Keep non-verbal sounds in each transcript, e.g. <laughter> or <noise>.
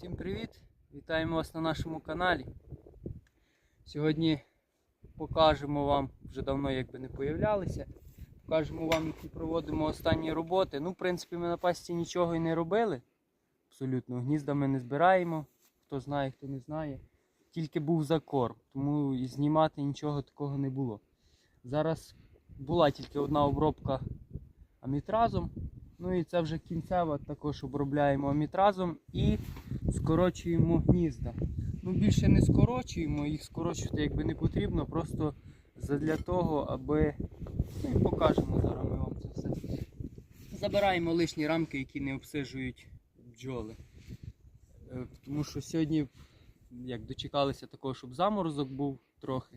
Всім привіт! Вітаємо вас на нашому каналі. Сьогодні покажемо вам, вже давно якби не появлялися, покажемо вам, які проводимо останні роботи. Ну, в принципі, ми на пасті нічого і не робили. Абсолютно, гнізда ми не збираємо, хто знає, хто не знає. Тільки був закорм, тому і знімати нічого такого не було. Зараз була тільки одна обробка амітразом. Ну і це вже кінцева, також обробляємо амітразом і скорочуємо гнізда. Ну більше не скорочуємо, їх скорочувати якби не потрібно, просто для того, аби. Ну і покажемо зараз ми вам це все. Забираємо лишні рамки, які не обсижують бджоли. Е, Тому що сьогодні, як дочекалися такого, щоб заморозок був трохи,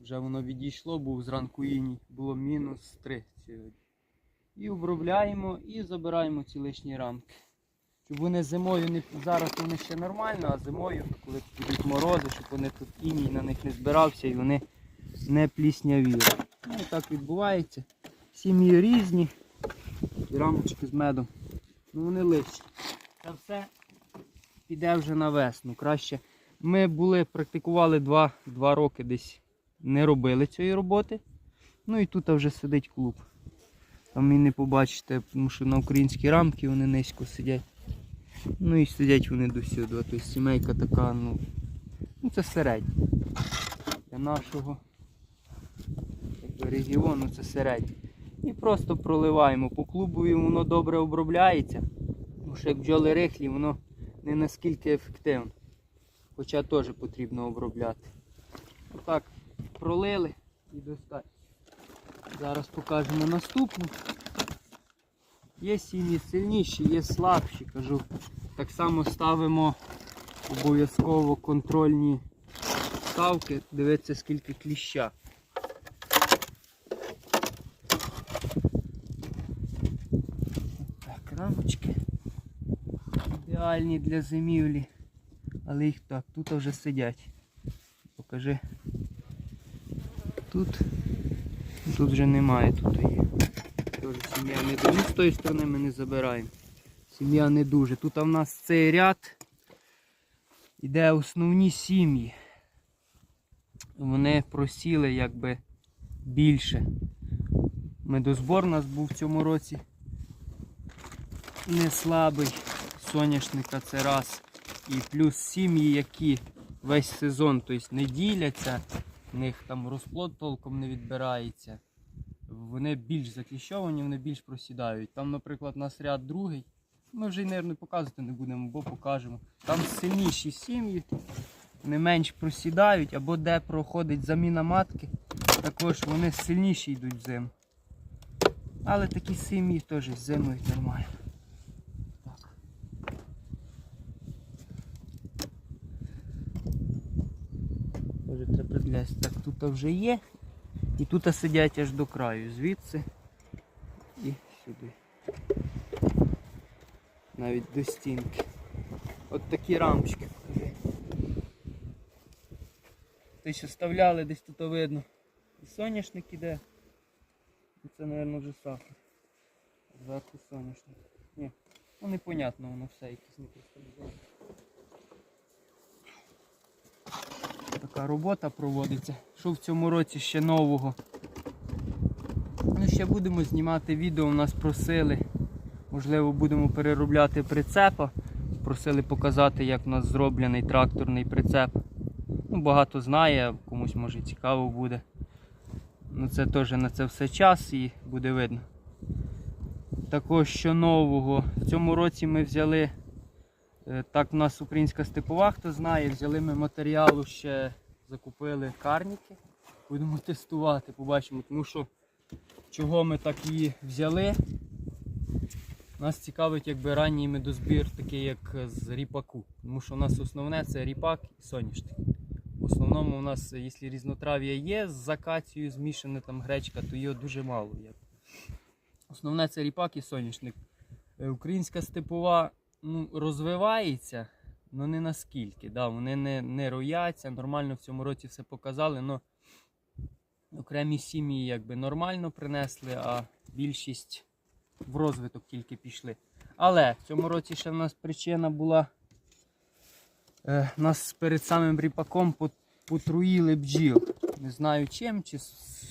вже воно відійшло, був зранку іній, було мінус 3 сьогодні. І обробляємо і забираємо ці лишні рамки. Щоб вони зимою не зараз вони ще нормально, а зимою, коли будуть морози, щоб вони тут іній на них не збирався і вони не пліснявіли. Ну і так відбувається. Сім'ї різні. І рамочки з медом. Ну вони лишні. Це все піде вже на весну. Краще. Ми були, практикували 2, 2 роки десь, не робили цієї роботи. Ну і тут вже сидить клуб. Там і не побачите, тому що на українські рамки вони низько сидять. Ну і сидять вони до сюди. Тобто сімейка така, ну, ну це середня. Для нашого регіону це середня. І просто проливаємо. По клубу і воно добре обробляється. Тому що як бджоли рихлі, воно не наскільки ефективно. Хоча теж потрібно обробляти. Отак, пролили і достатньо. Зараз покажемо наступну. Є сім'ї сильніші, є слабші, кажу. Так само ставимо обов'язково контрольні ставки, дивіться скільки кліща. Так, рамочки ідеальні для зимівлі. Але їх так, тут вже сидять. Покажи. Тут Тут вже немає, тут є. Теж сім'я не дуже. Ну, з тої сторони ми не забираємо. Сім'я не дуже. Тут у нас цей ряд іде основні сім'ї. Вони просіли якби більше. Медозбор у нас був в цьому році не слабий. Соняшника це раз. І плюс сім'ї, які весь сезон тобто, не діляться в них там розплод толком не відбирається. Вони більш закліщовані, вони більш просідають. Там, наприклад, у нас ряд другий. Ми вже й, показувати не будемо, бо покажемо. Там сильніші сім'ї, вони менш просідають, або де проходить заміна матки, також вони сильніші йдуть в зиму. Але такі сім'ї теж зимують нормально. Так. Може треба придлясти. Так, тут вже є. І тут сидять аж до краю, звідси і сюди. Навіть до стінки. От такі рамочки. покажи. Те, що вставляли, десь тут видно. І соняшник іде. Це, мабуть, вже сахар. Зверху соняшник. Ні, ну непонятно воно все якесь не кристалізоване. Така робота проводиться. Що в цьому році ще нового? Ну, ще будемо знімати відео, у нас просили. Можливо, будемо переробляти прицепа. Просили показати, як у нас зроблений тракторний прицеп. Ну, Багато знає, комусь може цікаво буде. Ну, Це теж на це все час і буде видно. Також що нового. В цьому році ми взяли, е, так у нас українська степова, хто знає, взяли ми матеріалу ще закупили карніки. Будемо тестувати, побачимо, тому що чого ми так її взяли. Нас цікавить якби ранній медозбір, такий як з ріпаку. Тому що у нас основне це ріпак і соняшник. В основному у нас, якщо різнотрав'я є з закацією змішана там гречка, то його дуже мало. Є. Основне це ріпак і соняшник. Е, Українська степова ну, розвивається, але не наскільки. Да, вони не, не рояться, нормально в цьому році все показали, але окремі сім'ї якби нормально принесли, а більшість в розвиток тільки пішли. Але в цьому році ще в нас причина була Е, нас перед самим ріпаком потруїли бджіл. Не знаю чим, чи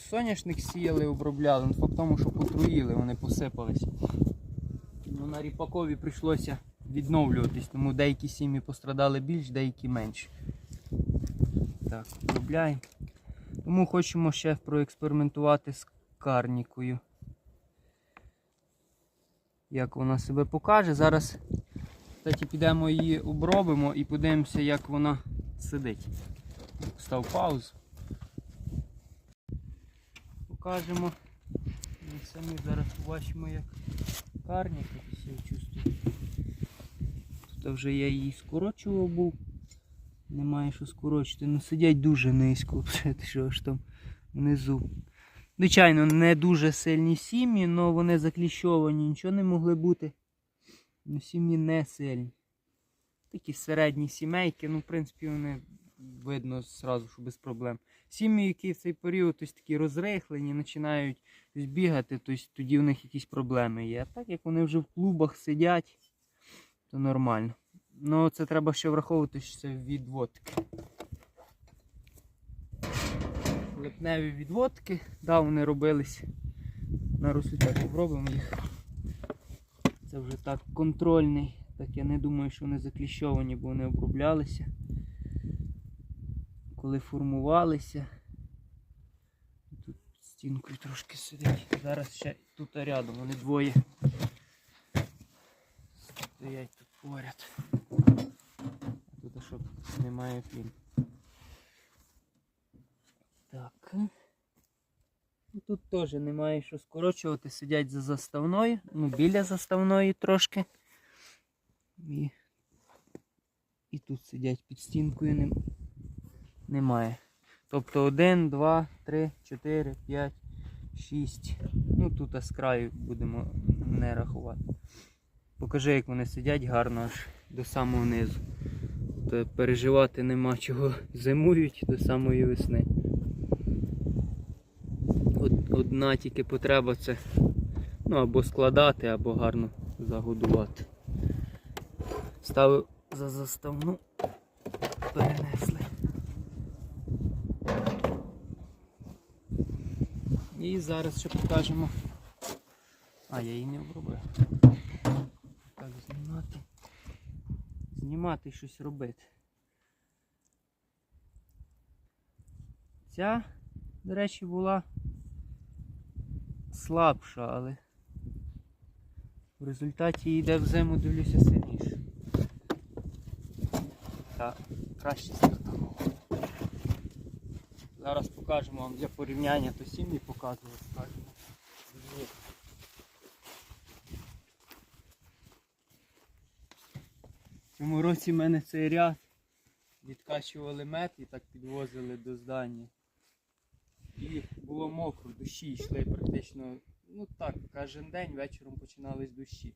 соняшник сіяли, обробляли. Ну, факт тому, що потруїли, вони посипалися. Ну, на ріпакові прийшлося відновлюватись, тому деякі сім'ї пострадали більш, деякі менше. Так, обробляємо. Тому хочемо ще проекспериментувати з карнікою. Як вона себе покаже. Зараз кстати, підемо її обробимо і подивимося, як вона сидить. Став паузу. Покажемо. Ми самі зараз побачимо, як карніка себе чувствує. Тут вже я її скорочував був. Немає що скорочити. Ну сидять дуже низько. <laughs> Що ж там внизу. Звичайно, не дуже сильні сім'ї, але вони закліщовані, нічого не могли бути. Ну, сім'ї не сильні. Такі середні сімейки, ну, в принципі, вони видно зразу, що без проблем. Сім'ї, які в цей період ось такі розрихлені, починають бігати, тобто тоді в них якісь проблеми є. А так як вони вже в клубах сидять, то нормально. Ну, це треба ще враховувати, що це відводки. Липневі відводки, да, вони робились на розсвітах. Попробуємо їх. Це вже так контрольний. Так я не думаю, що вони закліщовані, бо вони оброблялися. Коли формувалися. Тут стінкою трошки сидять. Зараз ще тут рядом, вони двоє. Стоять тут поряд. Тут щоб немає фільм. Так. Ну, Тут теж немає що скорочувати, сидять за заставною, ну біля заставної трошки. І, і тут сидять під стінкою нем- немає. Тобто 1, 2, 3, 4, 5, 6. Ну тут а з краю будемо не рахувати. Покажи, як вони сидять гарно аж до самого низу. То переживати нема чого. Зимують до самої весни. Одна тільки потреба це ну, або складати, або гарно загодувати. Ставив за заставну, перенесли. І зараз ще покажемо. А, я її не обробив. Так, знімати. І щось робити. Ця, до речі, була слабша, але в результаті йде в зиму, дивлюся сильніше. Так, краще стартувало. Зараз покажемо вам для порівняння, то сім'ї показувати скажемо. Дві. В цьому році в мене цей ряд відкачували мед і так підвозили до здання. І було мокро, дощі йшли практично, ну так, кожен день вечором починались дощі.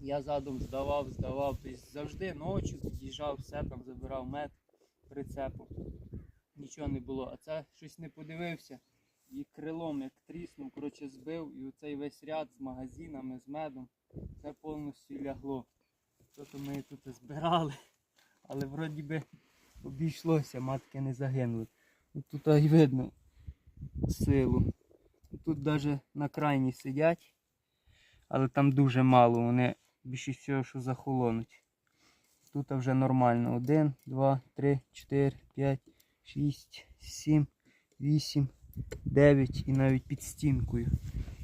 Я задом здавав, здавав, тобто завжди ночі під'їжджав, все там забирав мед прицепом. Нічого не було. А це щось не подивився. І крилом як тріснув, коротше збив, і оцей весь ряд з магазинами, з медом, це повністю лягло. Тобто ми тут збирали, але вроді би обійшлося, матки не загинули. От Тут і видно силу. Тут навіть на крайній сидять, але там дуже мало, вони більше всього, що захолонуть. Тут вже нормально. 1, 2, 3, 4, 5, 6, 7, 8, 9 і навіть під стінкою.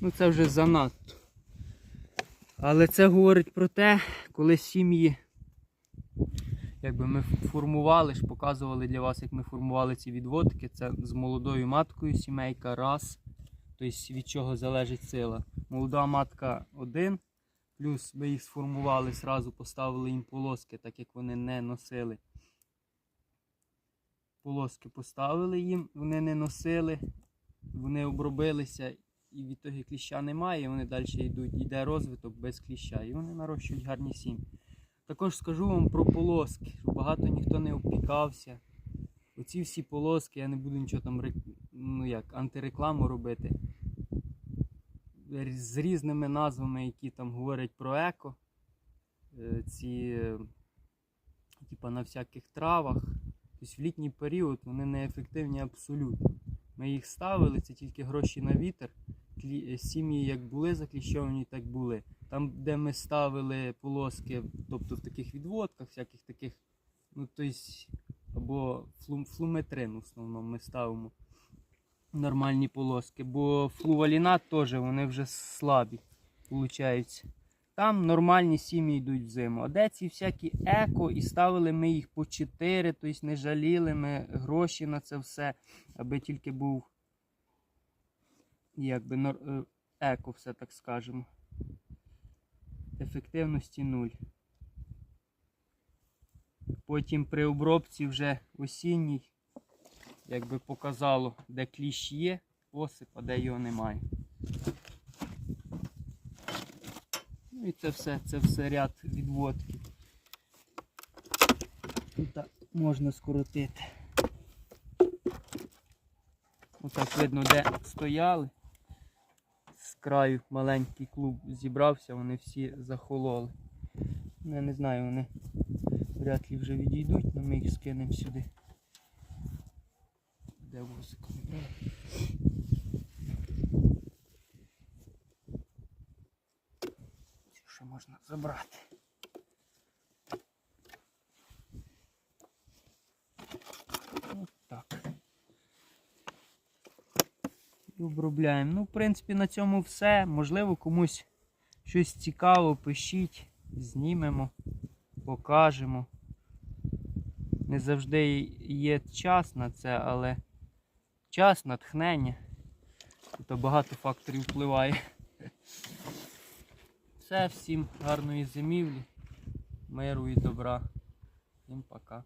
Ну це вже занадто. Але це говорить про те, коли сім'ї, якби ми формували ж, показували для вас, як ми формували ці відводки. Це з молодою маткою сімейка раз. Тобто від чого залежить сила. Молода матка один, плюс ми їх сформували, зразу поставили їм полоски, так як вони не носили. Полоски поставили їм, вони не носили, вони обробилися і від того кліща немає, і вони далі йдуть, йде розвиток без кліща. І вони нарощують гарні сім'ї. Також скажу вам про полоски, багато ніхто не опікався. Оці всі полоски, я не буду нічого там ну як, антирекламу робити. З різними назвами, які там говорять про еко. Е, Ці, е, типа на всяких травах. Тобто в літній період вони неефективні абсолютно. Ми їх ставили, це тільки гроші на вітер. Е, Сім'ї як були закліщовані, так були. Там, де ми ставили полоски, тобто в таких відводках, всяких таких, ну тобто, або флум, флуметрин в основному ми ставимо нормальні полоски, бо флувалінат теж вони вже слабі, виходить. Там нормальні сім'ї йдуть в зиму. А де ці всякі еко, і ставили ми їх по 4, тобто не жаліли ми гроші на це все, аби тільки був якби е, еко, все так скажемо. Ефективності нуль. Потім при обробці вже осінній, якби показало, де кліщ є, посип, а де його немає. Ну і це все, це все ряд відводків. Тут можна скоротити. Отак видно, де стояли. Краю маленький клуб зібрався, вони всі захололи. Ну, Я не знаю, вони вряд ли вже відійдуть, але ми їх скинемо сюди. Де возик? не Що ще можна забрати. От так. І обробляємо. Ну, в принципі, на цьому все. Можливо, комусь щось цікаво, пишіть, знімемо, покажемо. Не завжди є час на це, але час, натхнення. Тут багато факторів впливає. Все, всім гарної зимівлі, миру і добра. Всім пока.